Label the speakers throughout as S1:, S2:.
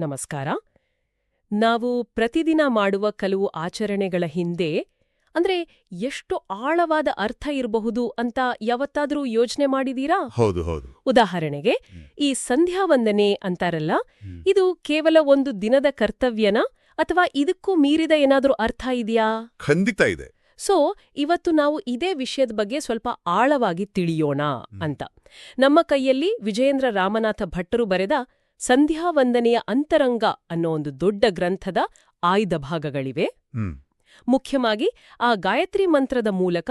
S1: ನಮಸ್ಕಾರ. ನಾವು ಪ್ರತಿದಿನ ಮಾಡುವ ಕೆಲವು ಆಚರಣೆಗಳ ಹಿಂದೆ ಅಂದ್ರೆ ಎಷ್ಟು ಆಳವಾದ ಅರ್ಥ ಇರಬಹುದು ಅಂತ ಯಾವತ್ತಾದ್ರೂ ಯೋಚನೆ ಮಾಡಿದೀರಾ?
S2: ಹೌದು ಹೌದು.
S1: ಉದಾಹರಣೆಗೆ
S2: ಈ
S1: ಈ ಸಂಧ್ಯಾವಂದನೆ ಅಂತಾರಲ್ಲ ಇದು ಕೇವಲ ಒಂದು ದಿನದ ಕರ್ತವ್ಯನ ಅಥವಾ ಇದಕ್ಕೂ ಮೀರಿದ ಏನಾದ್ರೂ ಅರ್ಥ ಇದೆಯಾ?
S2: ಖಂಡಿತ ಇದೆ.
S1: ಸೊ ಇವತ್ತು ನಾವು ಇದೇ ವಿಷಯದ ಬಗ್ಗೆ ಸ್ವಲ್ಪ ಆಳವಾಗಿ ತಿಳಿಯೋಣ ಅಂತ. ನಮ್ಮ ಕೈಯಲ್ಲಿ ವಿಜಯೇಂದ್ರ ರಾಮನಾಥ ಭಟ್ಟರು ಬರೆದ ಸಂಧ್ಯಾವಂದನೆಯ ಅಂತರಂಗ ಅನ್ನೋ ಒಂದು ದೊಡ್ಡ ಗ್ರಂಥದ ಆಯ್ದ ಭಾಗಗಳಿವೆ. ಮುಖ್ಯವಾಗಿ ಆ ಗಾಯತ್ರಿ ಮಂತ್ರದ ಮೂಲಕ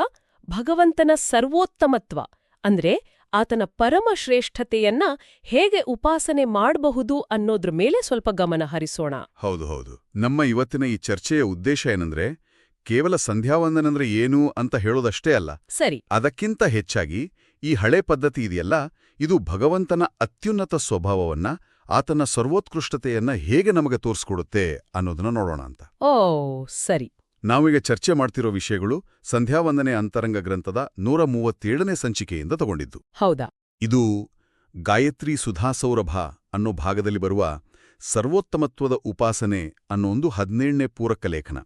S1: ಭಗವಂತನ ಸರ್ವೋತ್ತಮತ್ವ ಅಂದ್ರೆ ಆತನ ಪರಮ ಶ್ರೇಷ್ಠತೆಯನ್ನ ಹೇಗೆ ಉಪಾಸನೆ ಮಾಡಬಹುದು ಅನ್ನೋದ್ರ ಮೇಲೆ ಸ್ವಲ್ಪ ಗಮನ ಹರಿಸೋಣ.
S2: ಹೌದು ಹೌದು. ನಮ್ಮ ಇವತ್ತಿನ ಈ ಚರ್ಚೆಯ ಉದ್ದೇಶ ಏನಂದ್ರೆ ಕೇವಲ ಸಂಧ್ಯಾವಂದನಂದ್ರೆ ಏನು ಅಂತ ಹೇಳೋದಷ್ಟೇ ಅಲ್ಲ.
S1: ಸರಿ.
S2: ಅದಕ್ಕಿಂತ ಹೆಚ್ಚಾಗಿ ಈ ಹಳೆ ಪದ್ಧತಿ ಇದೆಯಲ್ಲ ಇದು ಭಗವಂತನ ಅತ್ಯುನ್ನತ ಸ್ವಭಾವವನ್ನ ಆತನ ಸರ್ವೋತ್ಕೃಷ್ಟತೆಯನ್ನ ಹೇಗೆ ನಮಗೆ ತೋರಿಸ್ಕೊಡುತ್ತೆ ಅನ್ನೋದನ್ನ ನೋಡೋಣ ಅಂತ.
S1: ಓ ಸರಿ.
S2: ನಾವೀಗ ಚರ್ಚೆ ಮಾಡ್ತಿರೋ ವಿಷಯಗಳು ಸಂಧ್ಯಾವಂದನೆ ಅಂತರಂಗ ಗ್ರಂಥದ ನೂರ ಮೂವತ್ತೇಳನೇ ಸಂಚಿಕೆಯಿಂದ ತಗೊಂಡಿದ್ದು.
S1: ಹೌದಾ?
S2: ಇದು ಗಾಯತ್ರಿ ಸುಧಾಸೌರಭ ಅನ್ನೋ ಭಾಗದಲ್ಲಿ ಬರುವ ಸರ್ವೋತ್ತಮತ್ವದ ಉಪಾಸನೆ ಅನ್ನೋ ಒಂದು ಹದಿನೇಳನೇ ಪೂರಕ ಲೇಖನ.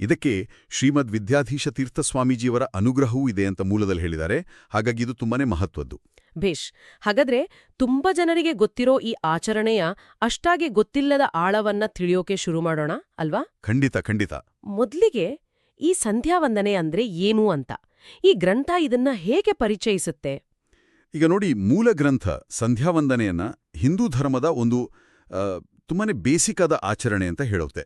S2: ಇದಕ್ಕೆ ಶ್ರೀಮದ್ ವಿದ್ಯಾಧೀಶ ತೀರ್ಥ ಸ್ವಾಮೀಜಿಯವರ ಅನುಗ್ರಹವೂ ಇದೆ ಅಂತ ಮೂಲದಲ್ಲಿ ಹೇಳಿದ್ದಾರೆ. ಹಾಗಾಗಿ ಇದು ತುಂಬಾನೇ ಮಹತ್ವದ್ದು.
S1: ಭೇಷ್ ಹಾಗಾದ್ರೆ ತುಂಬಾ ಜನರಿಗೆ ಗೊತ್ತಿರೋ ಈ ಆಚರಣೆಯ ಅಷ್ಟಾಗಿ ಗೊತ್ತಿಲ್ಲದ ಆಳವನ್ನ ತಿಳಿಯೋಕೆ ಶುರು ಮಾಡೋಣ ಅಲ್ವಾ?
S2: ಖಂಡಿತ ಖಂಡಿತ.
S1: ಮೊದ್ಲಿಗೆ ಈ ಸಂಧ್ಯಾವಂದನೆ ಅಂದ್ರೆ ಏನು ಅಂತ? ಈ ಗ್ರಂಥ ಇದನ್ನ ಹೇಗೆ ಪರಿಚಯಿಸುತ್ತೆ?
S2: ಈಗ ನೋಡಿ ಮೂಲ ಗ್ರಂಥ ಸಂಧ್ಯಾವಂದನೆಯನ್ನ ಹಿಂದೂ ಧರ್ಮದ ಒಂದು ತುಂಬಾನೇ ಬೇಸಿಕ್ ಆದ ಆಚರಣೆ ಅಂತ ಹೇಳುತ್ತೆ.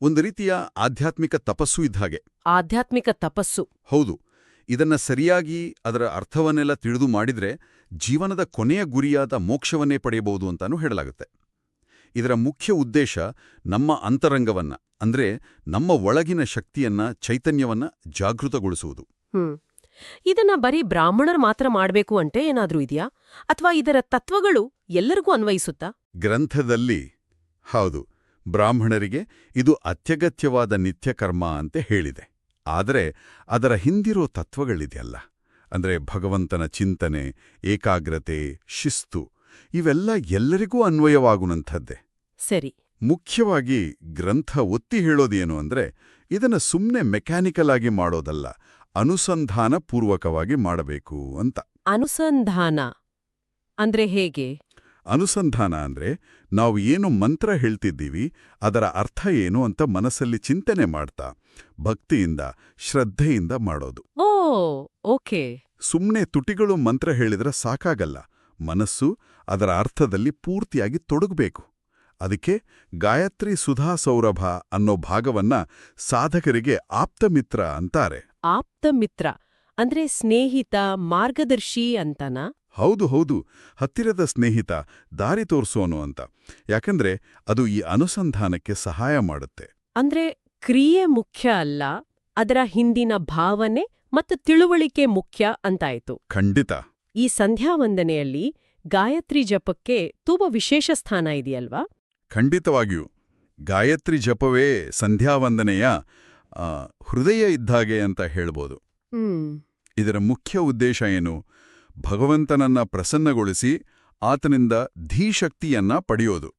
S2: ಒಂದು ರೀತಿಯ ಆಧ್ಯಾತ್ಮಿಕ ತಪಸ್ಸು ಇದ್ದ ಹಾಗೆ.
S1: ಆಧ್ಯಾತ್ಮಿಕ ತಪಸ್ಸು.
S2: ಹೌದು. ಇದನ್ನ ಸರಿಯಾಗಿ ಅದರ ಅರ್ಥವನ್ನೆಲ್ಲ ತಿಳಿದು ಮಾಡಿದ್ರೆ ಜೀವನದ ಕೊನೆಯ ಗುರಿಯಾದ ಮೋಕ್ಷವನ್ನೇ ಪಡೆಯಬಹುದು ಅಂತಾನೂ ಹೇಳಲಾಗುತ್ತೆ. ಇದರ ಮುಖ್ಯ ಉದ್ದೇಶ ನಮ್ಮ ಅಂತರಂಗವನ್ನ ಅಂದ್ರೆ ನಮ್ಮ ಒಳಗಿನ ಶಕ್ತಿಯನ್ನ ಚೈತನ್ಯವನ್ನ ಜಾಗೃತಗೊಳಿಸುವುದು.
S1: ಇದನ್ನ ಬರೀ ಬ್ರಾಹ್ಮಣರು ಮಾತ್ರ ಮಾಡಬೇಕು ಅಂತ ಏನಾದರೂ ಇದೆಯಾ? ಅಥವಾ ಇದರ ತತ್ವಗಳು ಎಲ್ಲರಿಗೂ ಅನ್ವಯಿಸುತ್ತಾ?
S2: ಗ್ರಂಥದಲ್ಲಿ ಹೌದು ಬ್ರಾಹ್ಮಣರಿಗೆ ಇದು ಅತ್ಯಗತ್ಯವಾದ ನಿತ್ಯಕರ್ಮ ಅಂತ ಹೇಳಿದೆ. ಆದರೆ ಅದರ ಹಿಂದಿರೋ ತತ್ವಗಳಿದೆಯಲ್ಲ. ಅಂದ್ರೆ ಭಗವಂತನ ಚಿಂತನೆ ಏಕಾಗ್ರತೆ ಶಿಸ್ತು ಇವೆಲ್ಲ ಎಲ್ಲರಿಗೂ ಅನ್ವಯವಾಗುವಂಥದ್ದೇ
S1: ಸರಿ.
S2: ಮುಖ್ಯವಾಗಿ ಗ್ರಂಥ ಒತ್ತಿ ಹೇಳೋದೇನು ಅಂದ್ರೆ ಇದನ್ನ ಸುಮ್ಮನೆ ಮೆಕ್ಯಾನಿಕಲ್ ಆಗಿ ಮಾಡೋದಲ್ಲ ಅನುಸಂಧಾನ ಪೂರ್ವಕವಾಗಿ ಮಾಡಬೇಕು ಅಂತ.
S1: ಅನುಸಂಧಾನ ಅಂದ್ರೆ ಹೇಗೆ?
S2: ಅನುಸಂಧಾನ ಅಂದರೆ ನಾವು ಏನು ಮಂತ್ರ ಹೇಳ್ತಿದ್ದೀವಿ ಅದರ ಅರ್ಥ ಏನು ಅಂತ ಮನಸ್ಸಲ್ಲಿ ಚಿಂತನೆ ಮಾಡ್ತಾ ಭಕ್ತಿಯಿಂದ ಶ್ರದ್ಧೆಯಿಂದ ಮಾಡೋದು.
S1: ಓ ಓಕೆ.
S2: ಸುಮ್ಮನೆ ತುಟಿಗಳು ಮಂತ್ರ ಹೇಳಿದ್ರೆ ಸಾಕಾಗಲ್ಲ. ಮನಸ್ಸು ಅದರ ಅರ್ಥದಲ್ಲಿ ಪೂರ್ತಿಯಾಗಿ ತೊಡಗಬೇಕು. ಅದಕ್ಕೆ ಗಾಯತ್ರಿ ಸುಧಾ ಸೌರಭ ಅನ್ನೋ ಭಾಗವನ್ನ ಸಾಧಕರಿಗೆ ಆಪ್ತಮಿತ್ರ ಅಂತಾರೆ.
S1: ಆಪ್ತ ಮಿತ್ರ ಅಂದ್ರೆ ಸ್ನೇಹಿತ ಮಾರ್ಗದರ್ಶಿ ಅಂತನಾ?
S2: ಹೌದು ಹೌದು. ಹತ್ತಿರದ ಸ್ನೇಹಿತ ದಾರಿ ತೋರಿಸೋನು ಅಂತ. ಯಾಕಂದ್ರೆ ಅದು ಈ ಅನುಸಂಧಾನಕ್ಕೆ ಸಹಾಯ ಮಾಡುತ್ತೆ.
S1: ಅಂದ್ರೆ ಕ್ರಿಯೆ ಮುಖ್ಯ ಅಲ್ಲ ಅದರ ಹಿಂದಿನ ಭಾವನೆ ಮತ್ತು ತಿಳುವಳಿಕೆ ಮುಖ್ಯ ಅಂತಾಯಿತು.
S2: ಖಂಡಿತ.
S1: ಈ ಸಂಧ್ಯಾವಂದನೆಯಲ್ಲಿ ಗಾಯತ್ರಿ ಜಪಕ್ಕೆ ತುಂಬಾ ವಿಶೇಷ ಸ್ಥಾನ ಇದೆಯಲ್ವಾ?
S2: ಖಂಡಿತವಾಗಿಯೂ. ಗಾಯತ್ರಿ ಜಪವೇ ಸಂಧ್ಯಾವಂದನೆಯ ಹೃದಯ ಇದ್ದಾಗೆ ಅಂತ ಹೇಳ್ಬೋದು. ಇದರ ಮುಖ್ಯ ಉದ್ದೇಶ ಏನು? ಭಗವಂತನನ್ನ ಪ್ರಸನ್ನಗೊಳಿಸಿ ಆತನಿಂದ ಧೀಶಕ್ತಿಯನ್ನ ಪಡೆಯೋದು.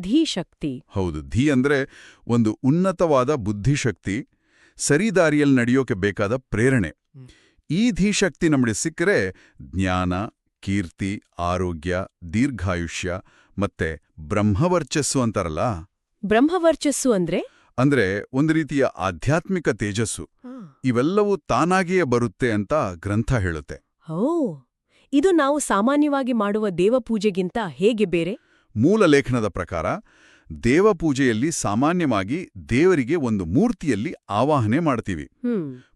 S1: ಧೀಶಕ್ತಿ.
S2: ಹೌದು ಧೀ ಅಂದ್ರೆ ಒಂದು ಉನ್ನತವಾದ ಬುದ್ಧಿಶಕ್ತಿ ಸರಿದಾರಿಯಲ್ಲಿ ನಡೆಯೋಕೆ ಬೇಕಾದ ಪ್ರೇರಣೆ. ಈ ಧೀಶಕ್ತಿ ನಮಗೆ ಸಿಕ್ಕರೆ ಜ್ಞಾನ ಕೀರ್ತಿ ಆರೋಗ್ಯ ದೀರ್ಘಾಯುಷ್ಯ ಮತ್ತೆ ಬ್ರಹ್ಮವರ್ಚಸ್ಸು ಅಂತಾರಲ್ಲ?
S1: ಬ್ರಹ್ಮವರ್ಚಸ್ಸು ಅಂದ್ರೆ?
S2: ಅಂದ್ರೆ ಒಂದು ರೀತಿಯ ಆಧ್ಯಾತ್ಮಿಕ ತೇಜಸ್ಸು. ಇವೆಲ್ಲವೂ ತಾನಾಗಿಯೇ ಬರುತ್ತೆ ಅಂತ ಗ್ರಂಥ ಹೇಳುತ್ತೆ.
S1: ಓ ಇದು ನಾವು ಸಾಮಾನ್ಯವಾಗಿ ಮಾಡುವ ದೇವಪೂಜೆಗಿಂತ ಹೇಗೆ ಬೇರೆ?
S2: ಮೂಲ ಲೇಖನದ ಪ್ರಕಾರ ದೇವಪೂಜೆಯಲ್ಲಿ ಸಾಮಾನ್ಯವಾಗಿ ದೇವರಿಗೆ ಒಂದು ಮೂರ್ತಿಯಲ್ಲಿ ಆವಾಹನೆ ಮಾಡ್ತೀವಿ.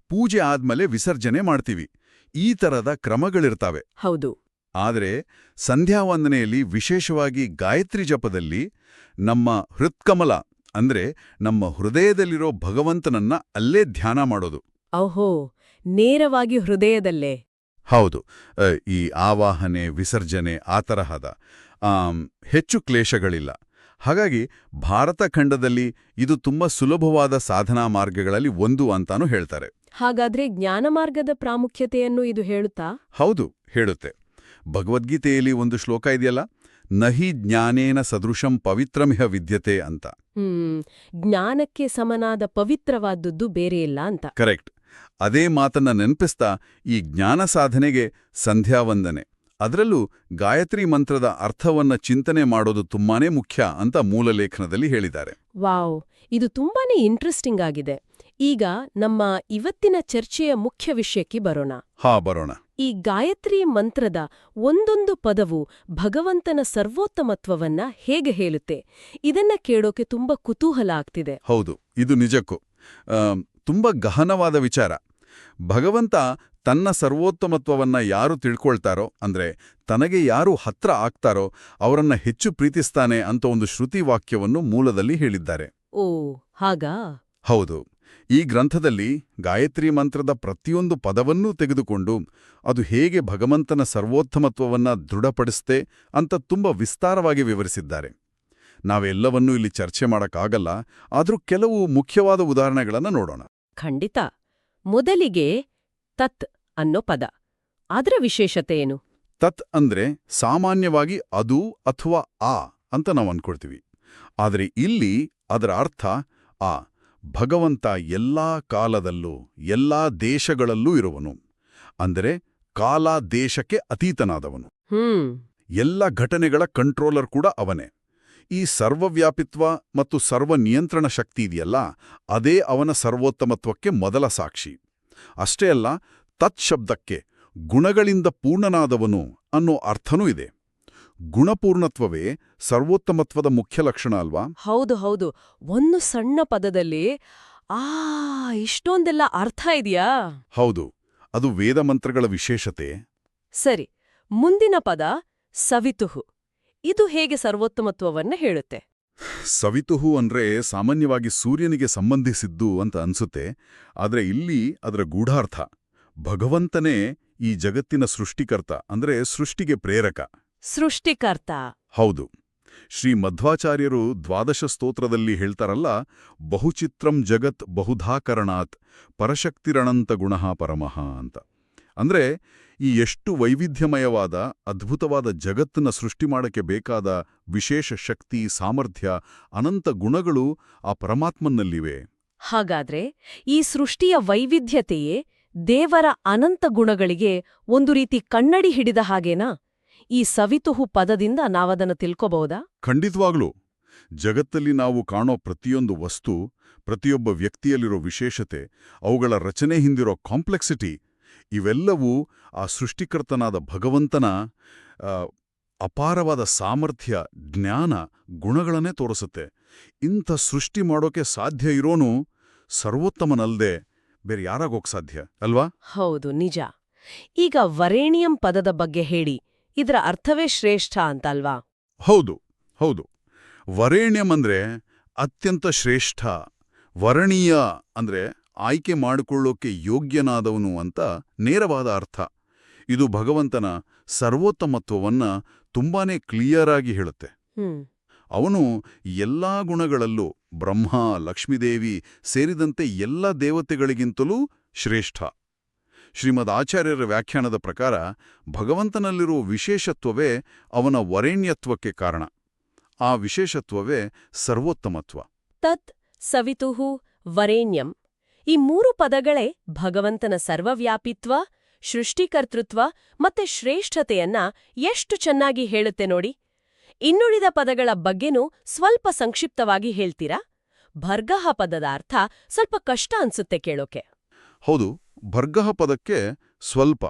S2: ಪೂಜೆ ಆದ್ಮೇಲೆ ವಿಸರ್ಜನೆ ಮಾಡ್ತೀವಿ. ಈ ತರದ ಕ್ರಮಗಳಿರ್ತಾವೆ.
S1: ಹೌದು.
S2: ಆದರೆ ಸಂಧ್ಯಾವಂದನೆಯಲ್ಲಿ ವಿಶೇಷವಾಗಿ ಗಾಯತ್ರಿ ಜಪದಲ್ಲಿ ನಮ್ಮ ಹೃತ್ಕಮಲ ಅಂದ್ರೆ ನಮ್ಮ ಹೃದಯದಲ್ಲಿರೋ ಭಗವಂತನನ್ನ ಅಲ್ಲೇ ಧ್ಯಾನ ಮಾಡೋದು.
S1: ಓಹೋ ನೇರವಾಗಿ ಹೃದಯದಲ್ಲೇ.
S2: ಹೌದು. ಈ ಆವಾಹನೆ ವಿಸರ್ಜನೆ ಆ ತರಹದ. ಹೆಚ್ಚು ಕ್ಲೇಶಗಳಿಲ್ಲ. ಹಾಗಾಗಿ ಭಾರತ ಖಂಡದಲ್ಲಿ ಇದು ತುಂಬಾ ಸುಲಭವಾದ ಸಾಧನಾ ಮಾರ್ಗಗಳಲ್ಲಿ ಒಂದು ಅಂತಾನೂ ಹೇಳ್ತಾರೆ.
S1: ಹಾಗಾದ್ರೆ ಜ್ಞಾನ ಮಾರ್ಗದ ಪ್ರಾಮುಖ್ಯತೆಯನ್ನು ಇದು ಹೇಳುತ್ತಾ?
S2: ಹೌದು ಹೇಳುತ್ತೆ. ಭಗವದ್ಗೀತೆಯಲ್ಲಿ ಒಂದು ಶ್ಲೋಕ ಇದೆಯಲ್ಲ? ನಹಿ ಜ್ಞಾನೇನ ಸದೃಶಂ ಪವಿತ್ರಮಿಹ ವಿದ್ಯತೆ ಅಂತ.
S1: ಹ್ಮ್ ಜ್ಞಾನಕ್ಕೆ ಸಮನಾದ ಪವಿತ್ರವಾದದ್ದು ಬೇರೆ ಇಲ್ಲ ಅಂತ.
S2: ಕರೆಕ್ಟ್. ಅದೇ ಮಾತನ್ನ ನೆನಪಿಸ್ತಾ ಈ ಜ್ಞಾನ ಸಾಧನೆಗೆ ಸಂಧ್ಯಾವಂದನೆ. ಅದರಲ್ಲೂ ಗಾಯತ್ರಿ ಮಂತ್ರದ ಅರ್ಥವನ್ನ ಚಿಂತನೆ ಮಾಡೋದು ತುಂಬಾನೇ ಮುಖ್ಯ ಅಂತ ಮೂಲ ಲೇಖನದಲ್ಲಿ ಹೇಳಿದ್ದಾರೆ.
S1: ವಾವ್! ಇದು ತುಂಬಾನೇ ಇಂಟ್ರೆಸ್ಟಿಂಗ್ ಆಗಿದೆ. ಈಗ ನಮ್ಮ ಇವತ್ತಿನ ಚರ್ಚೆಯ ಮುಖ್ಯ ವಿಷಯಕ್ಕೆ ಬರೋಣ.
S2: ಹಾ ಬರೋಣ.
S1: ಈ ಗಾಯತ್ರಿ ಮಂತ್ರದ ಒಂದೊಂದು ಪದವು ಭಗವಂತನ ಸರ್ವೋತ್ತಮತ್ವವನ್ನ ಹೇಗೆ ಹೇಳುತ್ತೆ? ಇದನ್ನ ಕೇಳೋಕೆ ತುಂಬಾ ಕುತೂಹಲ ಆಗ್ತಿದೆ.
S2: ಹೌದು ಇದು ನಿಜಕ್ಕೂ. ತುಂಬಾ ಗಹನವಾದ ವಿಚಾರ. ಭಗವಂತ ತನ್ನ ಸರ್ವೋತ್ತಮತ್ವವನ್ನ ಯಾರು ತಿಳ್ಕೊಳ್ತಾರೋ ಅಂದ್ರೆ ತನಗೆ ಯಾರು ಹತ್ರ ಆಗ್ತಾರೋ ಅವರನ್ನ ಹೆಚ್ಚು ಪ್ರೀತಿಸ್ತಾನೆ ಅಂತ ಒಂದು ಶ್ರುತಿ ವಾಕ್ಯವನ್ನು ಮೂಲದಲ್ಲಿ ಹೇಳಿದ್ದಾರೆ.
S1: ಓ ಹಾಗಾ?
S2: ಹೌದು. ಈ ಗ್ರಂಥದಲ್ಲಿ ಗಾಯತ್ರಿ ಮಂತ್ರದ ಪ್ರತಿಯೊಂದು ಪದವನ್ನೂ ತೆಗೆದುಕೊಂಡು ಅದು ಹೇಗೆ ಭಗವಂತನ ಸರ್ವೋತ್ತಮತ್ವವನ್ನ ದೃಢಪಡಿಸ್ತೆ ಅಂತ ತುಂಬ ವಿಸ್ತಾರವಾಗಿ ವಿವರಿಸಿದ್ದಾರೆ. ನಾವೆಲ್ಲವನ್ನೂ ಇಲ್ಲಿ ಚರ್ಚೆ ಮಾಡೋಕ್ಕಾಗಲ್ಲ ಆದರೂ ಕೆಲವು ಮುಖ್ಯವಾದ ಉದಾಹರಣೆಗಳನ್ನು ನೋಡೋಣ.
S1: ಖಂಡಿತ. ಮೊದಲಿಗೆ ತತ್ ಅನ್ನೋ ಪದ. ಅದರ ವಿಶೇಷತೆ ಏನು?
S2: ತತ್ ಅಂದ್ರೆ ಸಾಮಾನ್ಯವಾಗಿ ಅದು ಅಥವಾ ಆ ಅಂತ ನಾವು ಅನ್ಕೊಳ್ತೀವಿ. ಆದರೆ ಇಲ್ಲಿ ಅದರ ಅರ್ಥ ಆ ಭಗವಂತ ಎಲ್ಲಾ ಕಾಲದಲ್ಲೂ ಎಲ್ಲಾ ದೇಶಗಳಲ್ಲೂ ಇರುವನು. ಅಂದರೆ ಕಾಲ ದೇಶಕ್ಕೆ ಅತೀತನಾದವನು. ಎಲ್ಲ ಘಟನೆಗಳ ಕಂಟ್ರೋಲರ್ ಕೂಡ ಅವನೇ. ಈ ಸರ್ವವ್ಯಾಪಿತ್ವ ಮತ್ತು ಸರ್ವ ನಿಯಂತ್ರಣ ಶಕ್ತಿ ಇದೆಯಲ್ಲ ಅದೇ ಅವನ ಸರ್ವೋತ್ತಮತ್ವಕ್ಕೆ ಮೊದಲ ಸಾಕ್ಷಿ. ಅಷ್ಟೇ ಅಲ್ಲ ತತ್ಶಬ್ದಕ್ಕೆ ಗುಣಗಳಿಂದ ಪೂರ್ಣನಾದವನು ಅನ್ನೋ ಅರ್ಥನೂ ಇದೆ. ಗುಣಪೂರ್ಣತ್ವವೇ ಸರ್ವೋತ್ತಮತ್ವದ ಮುಖ್ಯ ಲಕ್ಷಣ ಅಲ್ವಾ?
S1: ಹೌದು ಹೌದು. ಒಂದು ಸಣ್ಣ ಪದದಲ್ಲಿ ಆ ಇಷ್ಟೊಂದೆಲ್ಲ ಅರ್ಥ ಇದೆಯಾ?
S2: ಹೌದು. ಅದು ವೇದ ಮಂತ್ರಗಳ ವಿಶೇಷತೆ.
S1: ಸರಿ. ಮುಂದಿನ ಪದ ಸವಿತುಹು. ಇದು ಹೇಗೆ ಸರ್ವೋತ್ತಮತ್ವವನ್ನ ಹೇಳುತ್ತೆ?
S2: ಸವಿತುಹು ಅಂದ್ರೆ ಸಾಮಾನ್ಯವಾಗಿ ಸೂರ್ಯನಿಗೆ ಸಂಬಂಧಿಸಿದ್ದು ಅಂತ ಅನ್ಸುತ್ತೆ ಆದ್ರೆ ಇಲ್ಲಿ ಅದರ ಗೂಢಾರ್ಥ. ಭಗವಂತನೇ ಈ ಜಗತ್ತಿನ ಸೃಷ್ಟಿಕರ್ತ ಅಂದ್ರೆ ಸೃಷ್ಟಿಗೆ ಪ್ರೇರಕ.
S1: ಸೃಷ್ಟಿಕರ್ತ.
S2: ಹೌದು. ಶ್ರೀ ಮಧ್ವಾಚಾರ್ಯರು ದ್ವಾದಶ ಸ್ತೋತ್ರದಲ್ಲಿ ಹೇಳ್ತಾರಲ್ಲ ಬಹುಚಿತ್ರಂ ಜಗತ್ ಬಹುಧಾಕರಣಾತ್ ಪರಶಕ್ತಿರಣಂತ ಗುಣಃ ಪರಮಃ ಅಂತ. ಅಂದ್ರೆ ಈ ಎಷ್ಟು ವೈವಿಧ್ಯಮಯವಾದ ಅದ್ಭುತವಾದ ಜಗತ್ತನ್ನು ಸೃಷ್ಟಿ ಮಾಡಕ್ಕೆ ಬೇಕಾದ ವಿಶೇಷ ಶಕ್ತಿ ಸಾಮರ್ಥ್ಯ ಅನಂತ ಗುಣಗಳು ಆ ಪರಮಾತ್ಮನಲ್ಲಿವೆ.
S1: ಹಾಗಾದ್ರೆ ಈ ಸೃಷ್ಟಿಯ ವೈವಿಧ್ಯತೆಯೇ ದೇವರ ಅನಂತ ಗುಣಗಳಿಗೆ ಒಂದು ರೀತಿ ಕನ್ನಡಿ ಹಿಡಿದ ಹಾಗೇನಾ? ಈ ಸವಿತುಹು ಪದದಿಂದ ನಾವದನ್ನು ತಿಳ್ಕೋಬಹುದಾ?
S2: ಖಂಡಿತವಾಗ್ಲೂ. ಜಗತ್ತಲ್ಲಿ ನಾವು ಕಾಣೋ ಪ್ರತಿಯೊಂದು ವಸ್ತು ಪ್ರತಿಯೊಬ್ಬ ವ್ಯಕ್ತಿಯಲ್ಲಿರೋ ವಿಶೇಷತೆ ಅವುಗಳ ರಚನೆ ಹಿಂದಿರೋ ಕಾಂಪ್ಲೆಕ್ಸಿಟಿ ಇವೆಲ್ಲವೂ ಆ ಸೃಷ್ಟಿಕರ್ತನಾದ ಭಗವಂತನ ಅಪಾರವಾದ ಸಾಮರ್ಥ್ಯ ಜ್ಞಾನ ಗುಣಗಳನ್ನೇ ತೋರಿಸುತ್ತೆ. ಇಂಥ ಸೃಷ್ಟಿ ಮಾಡೋಕೆ ಸಾಧ್ಯ ಇರೋನು ಸರ್ವೋತ್ತಮನಲ್ಲದೆ ಬೇರೆ ಯಾರಾಗೋಕ್ ಸಾಧ್ಯ ಅಲ್ವಾ?
S1: ಹೌದು ನಿಜ. ಈಗ ವರೇಣಿಯಂ ಪದದ ಬಗ್ಗೆ ಹೇಳಿ ಇದರ ಅರ್ಥವೇ ಶ್ರೇಷ್ಠ ಅಂತಲ್ವಾ?
S2: ಹೌದು ಹೌದು. ವರೇಣ್ಯಂ ಅಂದ್ರೆ ಅತ್ಯಂತ ಶ್ರೇಷ್ಠ ವರಣೀಯ ಅಂದ್ರೆ ಆಯ್ಕೆ ಮಾಡಿಕೊಳ್ಳೋಕೆ ಯೋಗ್ಯನಾದವನು ಅಂತ ನೇರವಾದ ಅರ್ಥ. ಇದು ಭಗವಂತನ ಸರ್ವೋತ್ತಮತ್ವವನ್ನ ತುಂಬಾನೇ ಕ್ಲಿಯರ್ ಆಗಿ ಹೇಳುತ್ತೆ ಅವನು ಎಲ್ಲಾ ಗುಣಗಳಲ್ಲೂ ಬ್ರಹ್ಮ ಲಕ್ಷ್ಮೀದೇವಿ ಸೇರಿದಂತೆ ಎಲ್ಲ ದೇವತೆಗಳಿಗಿಂತಲೂ ಶ್ರೇಷ್ಠ. ಶ್ರೀಮದ್ ಆಚಾರ್ಯರ ವ್ಯಾಖ್ಯಾನದ ಪ್ರಕಾರ ಭಗವಂತನಲ್ಲಿರುವ ವಿಶೇಷತ್ವವೇ ಅವನ ವರೇಣ್ಯತ್ವಕ್ಕೆ ಕಾರಣ. ಆ ವಿಶೇಷತ್ವವೇ ಸರ್ವೋತ್ತಮತ್ವ.
S1: ತತ್ ಸವಿತುಹು ವರೇಣ್ಯಂ. ಈ ಮೂರು ಪದಗಳೇ ಭಗವಂತನ ಸರ್ವವ್ಯಾಪಿತ್ವ, ಸೃಷ್ಟಿಕರ್ತೃತ್ವ ಮತ್ತೆ ಶ್ರೇಷ್ಠತೆಯನ್ನ ಎಷ್ಟು ಚೆನ್ನಾಗಿ ಹೇಳುತ್ತೆ ನೋಡಿ. ಇನ್ನುಳಿದ ಪದಗಳ ಬಗ್ಗೆನೂ ಸ್ವಲ್ಪ ಸಂಕ್ಷಿಪ್ತವಾಗಿ ಹೇಳ್ತೀರಾ? ಭರ್ಗಹ ಪದದ ಅರ್ಥ ಸ್ವಲ್ಪ ಕಷ್ಟ ಅನ್ಸುತ್ತೆ ಕೇಳೋಕೆ.
S2: ಹೌದು, ಭರ್ಗಹ ಪದಕ್ಕೆ ಸ್ವಲ್ಪ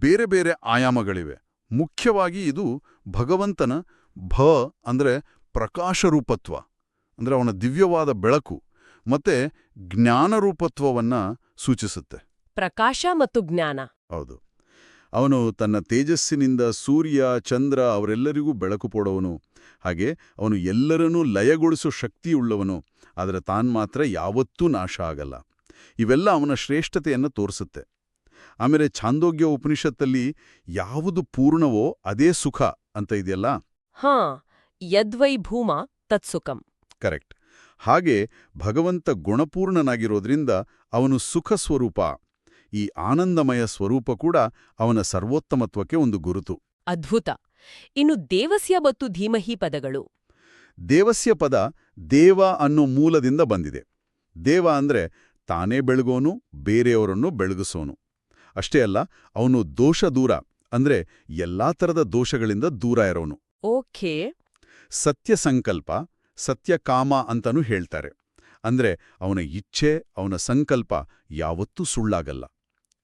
S2: ಬೇರೆ ಬೇರೆ ಆಯಾಮಗಳಿವೆ. ಮುಖ್ಯವಾಗಿ ಇದು ಭಗವಂತನ ಭ ಅಂದ್ರೆ ಪ್ರಕಾಶರೂಪತ್ವ, ಅಂದರೆ ಅವನ ದಿವ್ಯವಾದ ಬೆಳಕು. ಮತ್ತೆ ಜ್ಞಾನರೂಪತ್ವವನ್ನ ಸೂಚಿಸುತ್ತೆ.
S1: ಪ್ರಕಾಶ ಮತ್ತು ಜ್ಞಾನ.
S2: ಹೌದು. ಅವನು ತನ್ನ ತೇಜಸ್ಸಿನಿಂದ ಸೂರ್ಯ ಚಂದ್ರ ಅವರೆಲ್ಲರಿಗೂ ಬೆಳಕು ಪೋಡವನು ಹಾಗೆ ಅವನು ಎಲ್ಲರನ್ನೂ ಲಯಗೊಳಿಸೋ ಶಕ್ತಿಯುಳ್ಳವನು. ಆದರೆ ತಾನ್ ಮಾತ್ರ ಯಾವತ್ತೂ ನಾಶ ಆಗಲ್ಲ. ಇವೆಲ್ಲ ಅವನ ಶ್ರೇಷ್ಠತೆಯನ್ನು ತೋರಿಸುತ್ತೆ. ಆಮೇಲೆ ಛಾಂದೋಗ್ಯ ಉಪನಿಷತ್ತಲ್ಲಿ ಯಾವುದು ಪೂರ್ಣವೋ ಅದೇ ಸುಖ ಅಂತ ಇದೆಯಲ್ಲ?
S1: ಹಾ ಯದ್ವೈ ಭೂಮ ತತ್ಸುಖಂ.
S2: ಕರೆಕ್ಟ್. ಹಾಗೆ ಭಗವಂತ ಗುಣಪೂರ್ಣನಾಗಿರೋದ್ರಿಂದ ಅವನು ಸುಖ ಸ್ವರೂಪ. ಈ ಆನಂದಮಯ ಸ್ವರೂಪ ಕೂಡ ಅವನ ಸರ್ವೋತ್ತಮತ್ವಕ್ಕೆ ಒಂದು ಗುರುತು.
S1: ಅದ್ಭುತ. ಇನ್ನು ದೇವಸ್ಯ ಮತ್ತು ಧೀಮಹಿ ಪದಗಳು?
S2: ದೇವಸ್ಯ ಪದ ದೇವ ಅನ್ನೋ ಮೂಲದಿಂದ ಬಂದಿದೆ. ದೇವ ಅಂದ್ರೆ ತಾನೇ ಬೆಳಗೋನು ಬೇರೆಯವರನ್ನು ಬೆಳಗಿಸೋನು. ಅಷ್ಟೇ ಅಲ್ಲ ಅವನು ದೋಷ ದೂರ ಅಂದ್ರೆ ಎಲ್ಲಾ ಥರದ ದೋಷಗಳಿಂದ ದೂರ ಇರೋನು.
S1: ಓಕೆ.
S2: ಸತ್ಯ ಸಂಕಲ್ಪ ಸತ್ಯಕಾಮ ಅಂತನೂ ಹೇಳ್ತಾರೆ. ಅಂದ್ರೆ ಅವನ ಇಚ್ಛೆ ಅವನ ಸಂಕಲ್ಪ ಯಾವತ್ತೂ ಸುಳ್ಳಾಗಲ್ಲ.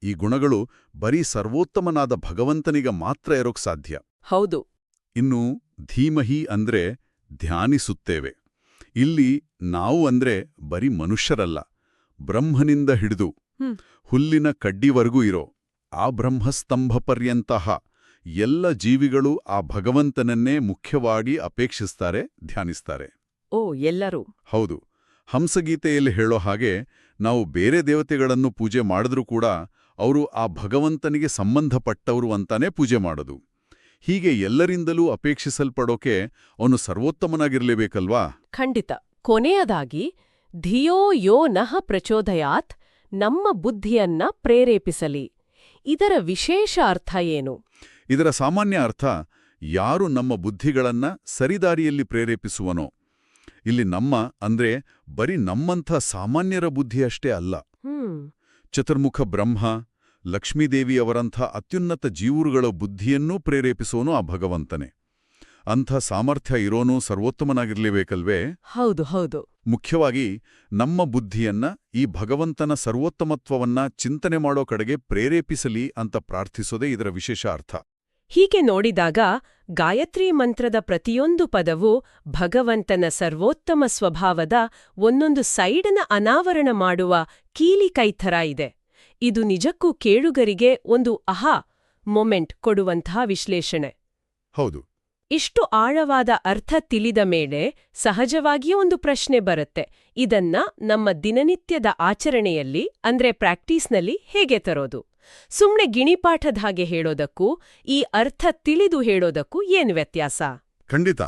S2: ಈ ಗುಣಗಳು ಬರೀ ಸರ್ವೋತ್ತಮನಾದ ಭಗವಂತನಿಗ ಮಾತ್ರ ಇರೋಕ್ ಸಾಧ್ಯ.
S1: ಹೌದು.
S2: ಇನ್ನು ಧೀಮಹಿ ಅಂದ್ರೆ ಧ್ಯಾನಿಸುತ್ತೇವೆ. ಇಲ್ಲಿ ನಾವು ಅಂದ್ರೆ ಬರೀ ಮನುಷ್ಯರಲ್ಲ ಬ್ರಹ್ಮನಿಂದ ಹಿಡಿದು ಹುಲ್ಲಿನ ಕಡ್ಡಿವರೆಗೂ ಇರೋ ಆ ಬ್ರಹ್ಮಸ್ತಂಭ ಪರ್ಯಂತಹ ಎಲ್ಲ ಜೀವಿಗಳು ಆ ಭಗವಂತನನ್ನೇ ಮುಖ್ಯವಾಗಿ ಅಪೇಕ್ಷಿಸ್ತಾರೆ ಧ್ಯಾನಿಸ್ತಾರೆ.
S1: ಓ ಎಲ್ಲರೂ.
S2: ಹೌದು. ಹಂಸಗೀತೆಯಲ್ಲಿ ಹೇಳೋ ಹಾಗೆ ನಾವು ಬೇರೆ ದೇವತೆಗಳನ್ನು ಪೂಜೆ ಮಾಡಿದ್ರೂ ಕೂಡ ಅವರು ಆ ಭಗವಂತನಿಗೆ ಸಂಬಂಧಪಟ್ಟವರು ಅಂತಾನೆ ಪೂಜೆ ಮಾಡೋದು. ಹೀಗೆ ಎಲ್ಲರಿಂದಲೂ ಅಪೇಕ್ಷಿಸಲ್ಪಡೋಕೆ ಅವನು ಸರ್ವೋತ್ತಮನಾಗಿರಲೇಬೇಕಲ್ವಾ?
S1: ಖಂಡಿತ. ಕೊನೆಯದಾಗಿ ಧಿಯೋ ಯೋ ನಃ ಪ್ರಚೋದಯಾತ್ ನಮ್ಮ ಬುದ್ಧಿಯನ್ನ ಪ್ರೇರೇಪಿಸಲಿ. ಇದರ ವಿಶೇಷ ಅರ್ಥ ಏನು?
S2: ಇದರ ಸಾಮಾನ್ಯ ಅರ್ಥ ಯಾರು ನಮ್ಮ ಬುದ್ಧಿಗಳನ್ನ ಸರಿದಾರಿಯಲ್ಲಿ ಪ್ರೇರೇಪಿಸುವನೋ. ಇಲ್ಲಿ ನಮ್ಮ ಅಂದ್ರೆ ಬರೀ ನಮ್ಮಂಥ ಸಾಮಾನ್ಯರ ಬುದ್ಧಿಯಷ್ಟೇ ಅಲ್ಲ. ಚತುರ್ಮುಖ ಬ್ರಹ್ಮ ಲಕ್ಷ್ಮೀದೇವಿಯವರಂಥ ಅತ್ಯುನ್ನತ ಜೀವರುಗಳ ಬುದ್ಧಿಯನ್ನೂ ಪ್ರೇರೇಪಿಸೋನು ಆ ಭಗವಂತನೇ. ಅಂಥ ಸಾಮರ್ಥ್ಯ ಇರೋನು ಸರ್ವೋತ್ತಮನಾಗಿರ್ಲೇಬೇಕಲ್ವೇ?
S1: ಹೌದು ಹೌದು.
S2: ಮುಖ್ಯವಾಗಿ ನಮ್ಮ ಬುದ್ಧಿಯನ್ನ ಈ ಭಗವಂತನ ಸರ್ವೋತ್ತಮತ್ವವನ್ನ ಚಿಂತನೆ ಮಾಡೋ ಕಡೆಗೆ ಪ್ರೇರೇಪಿಸಲಿ ಅಂತ ಪ್ರಾರ್ಥಿಸೋದೇ ಇದರ ವಿಶೇಷ ಅರ್ಥ.
S1: ಹೀಗೆ ನೋಡಿದಾಗ ಗಾಯತ್ರಿ ಮಂತ್ರದ ಪ್ರತಿಯೊಂದು ಪದವು ಭಗವಂತನ ಸರ್ವೋತ್ತಮ ಸ್ವಭಾವದ ಒಂದೊಂದು ಸೈಡನ ಅನಾವರಣ ಮಾಡುವ ಕೀಲಿ ಕೈಥರ ಇದೆ. ಇದು ನಿಜಕ್ಕೂ ಕೇಳುಗರಿಗೆ ಒಂದು ಅಹಾ ಮೊಮೆಂಟ್ ಕೊಡುವಂತಹ ವಿಶ್ಲೇಷಣೆ.
S2: ಹೌದು.
S1: ಇಷ್ಟು ಆಳವಾದ ಅರ್ಥ ತಿಳಿದ ಮೇಲೆ ಸಹಜವಾಗಿಯೇ ಒಂದು ಪ್ರಶ್ನೆ ಬರುತ್ತೆ. ಇದನ್ನ ನಮ್ಮ ದಿನನಿತ್ಯದ ಆಚರಣೆಯಲ್ಲಿ ಅಂದ್ರೆ ಪ್ರಾಕ್ಟೀಸ್ನಲ್ಲಿ ಹೇಗೆ ತರೋದು? ಸುಮ್ನೆ ಗಿಣಿಪಾಠದ ಹಾಗೆ ಹೇಳೋದಕ್ಕೂ ಈ ಅರ್ಥ ತಿಳಿದು ಹೇಳೋದಕ್ಕೂ ಏನು ವ್ಯತ್ಯಾಸ?
S2: ಖಂಡಿತ.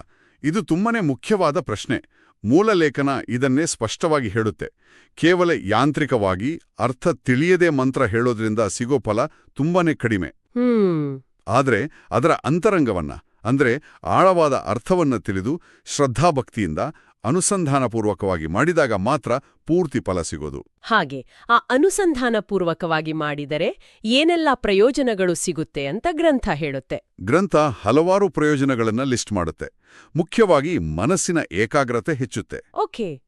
S2: ಇದು ತುಂಬಾನೇ ಮುಖ್ಯವಾದ ಪ್ರಶ್ನೆ. ಮೂಲ ಲೇಖನ ಇದನ್ನೇ ಸ್ಪಷ್ಟವಾಗಿ ಹೇಳುತ್ತೆ. ಕೇವಲ ಯಾಂತ್ರಿಕವಾಗಿ ಅರ್ಥ ತಿಳಿಯದೆ ಮಂತ್ರ ಹೇಳೋದ್ರಿಂದ ಸಿಗೋ ಫಲ ತುಂಬಾನೇ ಕಡಿಮೆ.
S1: ಆದರೆ
S2: ಆದ್ರೆ ಅದರ ಅಂತರಂಗವನ್ನ ಅಂದ್ರೆ ಆಳವಾದ ಅರ್ಥವನ್ನ ತಿಳಿದು ಶ್ರದ್ಧಾಭಕ್ತಿಯಿಂದ ಅನುಸಂಧಾನಪೂರ್ವಕವಾಗಿ ಮಾಡಿದಾಗ ಮಾತ್ರ ಪೂರ್ತಿ ಫಲ ಸಿಗೋದು.
S1: ಹಾಗೆ ಆ ಅನುಸಂಧಾನಪೂರ್ವಕವಾಗಿ ಮಾಡಿದರೆ ಏನೆಲ್ಲ ಪ್ರಯೋಜನಗಳು ಸಿಗುತ್ತೆ ಅಂತ ಗ್ರಂಥ ಹೇಳುತ್ತೆ.
S2: ಗ್ರಂಥ ಹಲವಾರು ಪ್ರಯೋಜನಗಳನ್ನ ಲಿಸ್ಟ್ ಮಾಡುತ್ತೆ. ಮುಖ್ಯವಾಗಿ ಮನಸ್ಸಿನ ಏಕಾಗ್ರತೆ ಹೆಚ್ಚುತ್ತೆ.
S1: ಓಕೆ.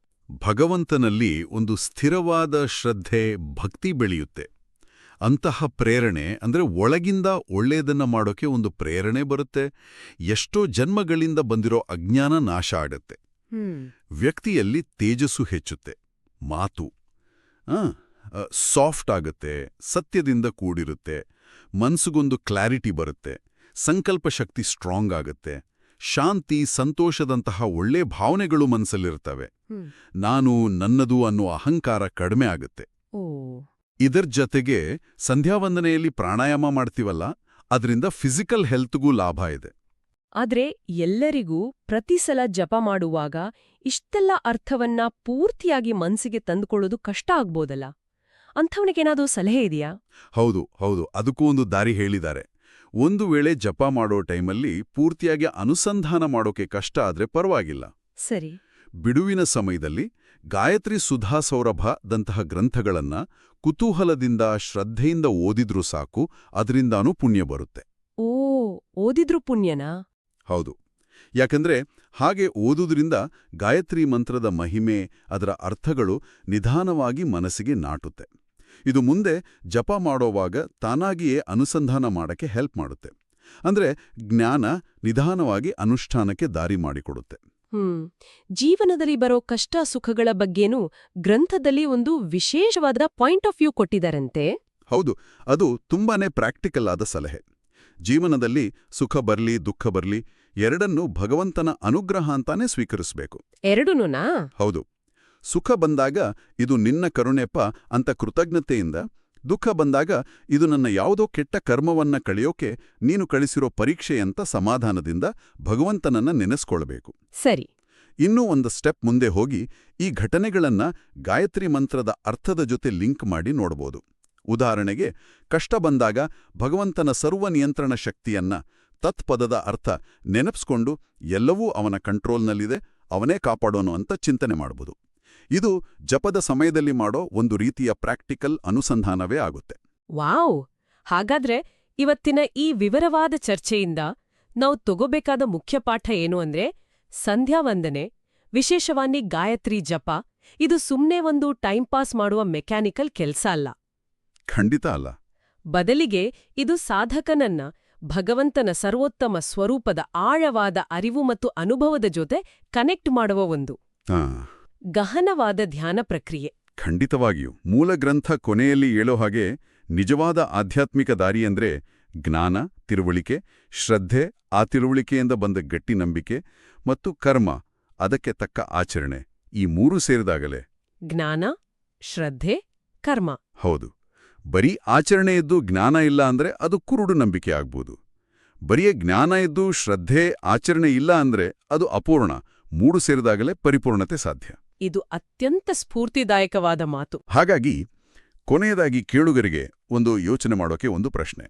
S2: ಭಗವಂತನಲ್ಲಿ ಒಂದು ಸ್ಥಿರವಾದ ಶ್ರದ್ಧೆ ಭಕ್ತಿ ಬೆಳೆಯುತ್ತೆ. ಅಂತಹ ಪ್ರೇರಣೆ ಅಂದ್ರೆ ಒಳಗಿಂದ ಒಳ್ಳೆಯದನ್ನ ಮಾಡೋಕೆ ಒಂದು ಪ್ರೇರಣೆ ಬರುತ್ತೆ. ಎಷ್ಟೋ ಜನ್ಮಗಳಿಂದ ಬಂದಿರೋ ಅಜ್ಞಾನ ನಾಶ ಆಡುತ್ತೆ ವ್ಯಕ್ತಿಯಲ್ಲಿ ತೇಜಸ್ಸು ಹೆಚ್ಚುತ್ತೆ ಮಾತು ಸಾಫ್ಟ್ ಆಗುತ್ತೆ ಸತ್ಯದಿಂದ ಕೂಡಿರುತ್ತೆ ಮನಸ್ಸಿಗೊಂದು ಕ್ಲಾರಿಟಿ ಬರುತ್ತೆ ಸಂಕಲ್ಪ ಶಕ್ತಿ ಸ್ಟ್ರಾಂಗ್ ಆಗುತ್ತೆ ಶಾಂತಿ ಸಂತೋಷದಂತಹ ಒಳ್ಳೆ ಭಾವನೆಗಳು ಮನಸ್ಸಲ್ಲಿರ್ತವೆ. ನಾನು ನನ್ನದು ಅನ್ನೋ ಅಹಂಕಾರ ಕಡಿಮೆ ಆಗುತ್ತೆ.
S1: ಇದರ
S2: ಇದರ್ ಜತೆಗೆ ಸಂಧ್ಯಾವಂದನೆಯಲ್ಲಿ ಪ್ರಾಣಾಯಾಮ ಮಾಡ್ತೀವಲ್ಲ ಅದರಿಂದ ಫಿಸಿಕಲ್ ಹೆಲ್ತ್ಗೂ ಲಾಭ ಇದೆ.
S1: ಆದ್ರೆ ಎಲ್ಲರಿಗೂ ಪ್ರತಿ ಸಲ ಜಪ ಮಾಡುವಾಗ ಇಷ್ಟೆಲ್ಲ ಅರ್ಥವನ್ನ ಪೂರ್ತಿಯಾಗಿ ಮನ್ಸಿಗೆ ತಂದುಕೊಳ್ಳೋದು ಕಷ್ಟ ಆಗ್ಬೋದಲ್ಲ? ಅಂಥವನಿಗೇನಾದ್ರೂ ಸಲಹೆ ಇದೆಯಾ?
S2: ಹೌದು ಹೌದು. ಅದಕ್ಕೂ ಒಂದು ದಾರಿ ಹೇಳಿದ್ದಾರೆ. ಒಂದು ವೇಳೆ ಜಪ ಮಾಡೋ ಟೈಮಲ್ಲಿ ಪೂರ್ತಿಯಾಗಿ ಅನುಸಂಧಾನ ಮಾಡೋಕೆ ಕಷ್ಟ ಆದ್ರೆ ಪರವಾಗಿಲ್ಲ.
S1: ಸರಿ.
S2: ಬಿಡುವಿನ ಸಮಯದಲ್ಲಿ ಗಾಯತ್ರಿ ಸುಧಾ ಸೌರಭದಂತಹ ಗ್ರಂಥಗಳನ್ನ ಕುತೂಹಲದಿಂದ ಶ್ರದ್ಧೆಯಿಂದ ಓದಿದ್ರೂ ಸಾಕು ಅದರಿಂದಾನೂ ಪುಣ್ಯ ಬರುತ್ತೆ.
S1: ಓ ಓದಿದ್ರು ಪುಣ್ಯನಾ?
S2: ಹೌದು. ಯಾಕಂದ್ರೆ ಹಾಗೆ ಓದುವುದರಿಂದ ಗಾಯತ್ರಿ ಮಂತ್ರದ ಮಹಿಮೆ ಅದರ ಅರ್ಥಗಳು ನಿಧಾನವಾಗಿ ಮನಸ್ಸಿಗೆ ನಾಟುತ್ತೆ. ಇದು ಮುಂದೆ ಜಪ ಮಾಡೋವಾಗ ತಾನಾಗಿಯೇ ಅನುಸಂಧಾನ ಮಾಡಕ್ಕೆ ಹೆಲ್ಪ್ ಮಾಡುತ್ತೆ. ಅಂದ್ರೆ ಜ್ಞಾನ ನಿಧಾನವಾಗಿ ಅನುಷ್ಠಾನಕ್ಕೆ ದಾರಿ ಮಾಡಿಕೊಡುತ್ತೆ.
S1: ಹ್ಮ್. ಜೀವನದಲ್ಲಿ ಬರೋ ಕಷ್ಟ ಸುಖಗಳ ಬಗ್ಗೆನೂ ಗ್ರಂಥದಲ್ಲಿ ಒಂದು ವಿಶೇಷವಾದ ಪಾಯಿಂಟ್ ಆಫ್ ವ್ಯೂ ಕೊಟ್ಟಿದ್ದಾರಂತೆ
S2: ಹೌದು. ಅದು ತುಂಬಾನೇ ಪ್ರಾಕ್ಟಿಕಲ್ ಆದ ಸಲಹೆ. ಜೀವನದಲ್ಲಿ ಸುಖ ಬರ್ಲಿ ದುಃಖ ಬರ್ಲಿ ಎರಡನ್ನೂ ಭಗವಂತನ ಅನುಗ್ರಹ ಅಂತಾನೆ ಸ್ವೀಕರಿಸಬೇಕು.
S1: ಎರಡೂನುನಾ?
S2: ಹೌದು. ಸುಖ ಬಂದಾಗ ಇದು ನಿನ್ನ ಕರುಣೆಪ್ಪ ಅಂತ ಕೃತಜ್ಞತೆಯಿಂದ ದುಃಖ ಬಂದಾಗ ಇದು ನನ್ನ ಯಾವುದೋ ಕೆಟ್ಟ ಕರ್ಮವನ್ನ ಕಳೆಯೋಕೆ ನೀನು ಕಳಿಸಿರೋ ಪರೀಕ್ಷೆಯಂತ ಸಮಾಧಾನದಿಂದ ಭಗವಂತನನ್ನ ನೆನೆಸ್ಕೊಳ್ಬೇಕು.
S1: ಸರಿ.
S2: ಇನ್ನೂ ಒಂದು ಸ್ಟೆಪ್ ಮುಂದೆ ಹೋಗಿ ಈ ಘಟನೆಗಳನ್ನ ಗಾಯತ್ರಿ ಮಂತ್ರದ ಅರ್ಥದ ಜೊತೆ ಲಿಂಕ್ ಮಾಡಿ ನೋಡ್ಬೋದು. ಉದಾಹರಣೆಗೆ, ಕಷ್ಟ ಬಂದಾಗ ಭಗವಂತನ ಸರ್ವ ನಿಯಂತ್ರಣ ಶಕ್ತಿಯನ್ನ ತತ್ಪದದ ಅರ್ಥ ನೆನಪಿಸ್ಕೊಂಡು ಎಲ್ಲವೂ ಅವನ ಕಂಟ್ರೋಲ್ನಲ್ಲಿದೆ, ಅವನೇ ಕಾಪಾಡೋನು ಅಂತ ಚಿಂತನೆ ಮಾಡಬಹುದು ಇದು ಜಪದ ಸಮಯದಲ್ಲಿ ಮಾಡೋ ಒಂದು ರೀತಿಯ ಪ್ರಾಕ್ಟಿಕಲ್ ಅನುಸಂಧಾನವೇ ಆಗುತ್ತೆ.
S1: ವಾವ್! ಹಾಗಾದ್ರೆ ಇವತ್ತಿನ ಈ ವಿವರವಾದ ಚರ್ಚೆಯಿಂದ ನಾವು ತಗೋಬೇಕಾದ ಮುಖ್ಯ ಪಾಠ ಏನು ಅಂದ್ರೆ ಸಂಧ್ಯಾವಂದನೆ ವಿಶೇಷವಾಗಿ ಗಾಯತ್ರಿ ಜಪ. ಇದು ಸುಮ್ನೆ ಒಂದು ಟೈಮ್ ಪಾಸ್ ಮಾಡುವ ಮೆಕ್ಯಾನಿಕಲ್ ಕೆಲ್ಸ ಅಲ್ಲ.
S2: ಖಂಡಿತ ಅಲ್ಲ.
S1: ಬದಲಿಗೆ ಇದು ಸಾಧಕನನ್ನ ಭಗವಂತನ ಸರ್ವೋತ್ತಮ ಸ್ವರೂಪದ ಆಳವಾದ ಅರಿವು ಮತ್ತು ಅನುಭವದ ಜೊತೆ ಕನೆಕ್ಟ್ ಮಾಡುವ ಒಂದು
S2: ಆ,
S1: ಗಹನವಾದ ಧ್ಯಾನ ಪ್ರಕ್ರಿಯೆ.
S2: ಖಂಡಿತವಾಗಿಯೂ. ಮೂಲ ಗ್ರಂಥ ಕೊನೆಯಲ್ಲಿ ಹೇಳೋ ಹಾಗೆ ನಿಜವಾದ ಆಧ್ಯಾತ್ಮಿಕ ದಾರಿ ಅಂದ್ರೆ ಜ್ಞಾನ ತಿರುವಳಿಕೆ ಶ್ರದ್ಧೆ ಆ ತಿರುವಳಿಕೆಯಿಂದ ಬಂದ ಗಟ್ಟಿ ನಂಬಿಕೆ ಮತ್ತು ಕರ್ಮ ಅದಕ್ಕೆ ತಕ್ಕ ಆಚರಣೆ. ಈ ಮೂರು ಸೇರಿದಾಗಲೇ
S1: ಜ್ಞಾನ ಶ್ರದ್ಧೆ ಕರ್ಮ.
S2: ಹೌದು. ಬರೀ ಆಚರಣೆ ಇದ್ದು ಜ್ಞಾನ ಇಲ್ಲ ಅಂದ್ರೆ ಅದು ಕುರುಡು ನಂಬಿಕೆ ಆಗ್ಬೋದು. ಬರೀ ಜ್ಞಾನ ಇದ್ದು ಶ್ರದ್ಧೆ ಆಚರಣೆ ಇಲ್ಲ ಅಂದ್ರೆ ಅದು ಅಪೂರ್ಣ ಮೂಡು ಸೇರಿದಾಗಲೇ ಪರಿಪೂರ್ಣತೆ ಸಾಧ್ಯ.
S1: ಇದು ಅತ್ಯಂತ ಸ್ಫೂರ್ತಿದಾಯಕವಾದ ಮಾತು.
S2: ಹಾಗಾಗಿ ಕೊನೆಯದಾಗಿ ಕೇಳುಗರಿಗೆ ಒಂದು ಯೋಚನೆ ಮಾಡೋಕೆ ಒಂದು ಪ್ರಶ್ನೆ.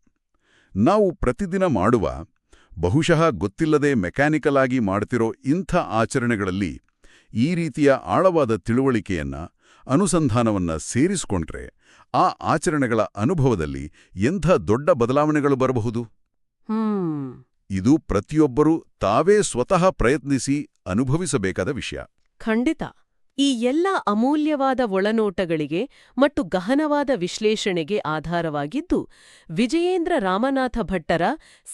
S2: ನಾವು ಪ್ರತಿದಿನ ಮಾಡುವ ಬಹುಶಃ ಗೊತ್ತಿಲ್ಲದೆ ಮೆಕ್ಯಾನಿಕಲ್ ಆಗಿ ಮಾಡ್ತಿರೋ ಇಂಥ ಆಚರಣೆಗಳಲ್ಲಿ ಈ ರೀತಿಯ ಆಳವಾದ ತಿಳುವಳಿಕೆಯನ್ನ ಅನುಸಂಧಾನವನ್ನ ಸೇರಿಸ್ಕೊಂಡ್ರೆ ಆ ಆಚರಣೆಗಳ ಅನುಭವದಲ್ಲಿ ಎಂಥ ದೊಡ್ಡ ಬದಲಾವಣೆಗಳು ಬರಬಹುದು? ಇದು ಪ್ರತಿಯೊಬ್ಬರೂ ತಾವೇ ಸ್ವತಃ ಪ್ರಯತ್ನಿಸಿ ಅನುಭವಿಸಬೇಕಾದ ವಿಷಯ.
S1: ಖಂಡಿತ. ಈ ಎಲ್ಲ ಅಮೂಲ್ಯವಾದ ಒಳನೋಟಗಳಿಗೆ ಮತ್ತು ಗಹನವಾದ ವಿಶ್ಲೇಷಣೆಗೆ ಆಧಾರವಾಗಿದ್ದು, ವಿಜಯೇಂದ್ರ ರಾಮನಾಥ ಭಟ್ಟರ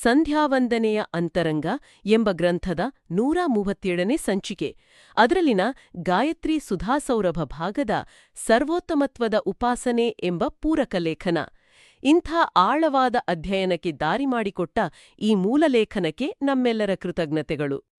S1: ಸಂಧ್ಯಾವಂದನೆಯ ಅಂತರಂಗ ಎಂಬ ಗ್ರಂಥದ ನೂರ ಮೂವತ್ತೇಳನೇ ಸಂಚಿಕೆ. ಅದರಲ್ಲಿನ ಗಾಯತ್ರಿ ಸುಧಾಸೌರಭ ಭಾಗದ ಸರ್ವೋತ್ತಮತ್ವದ ಉಪಾಸನೆ ಎಂಬ ಪೂರಕ ಲೇಖನ. ಇಂಥ ಆಳವಾದ ಅಧ್ಯಯನಕ್ಕೆ ದಾರಿ ಮಾಡಿಕೊಟ್ಟ ಈ ಮೂಲಲೇಖನಕ್ಕೆ ನಮ್ಮೆಲ್ಲರ ಕೃತಜ್ಞತೆಗಳು.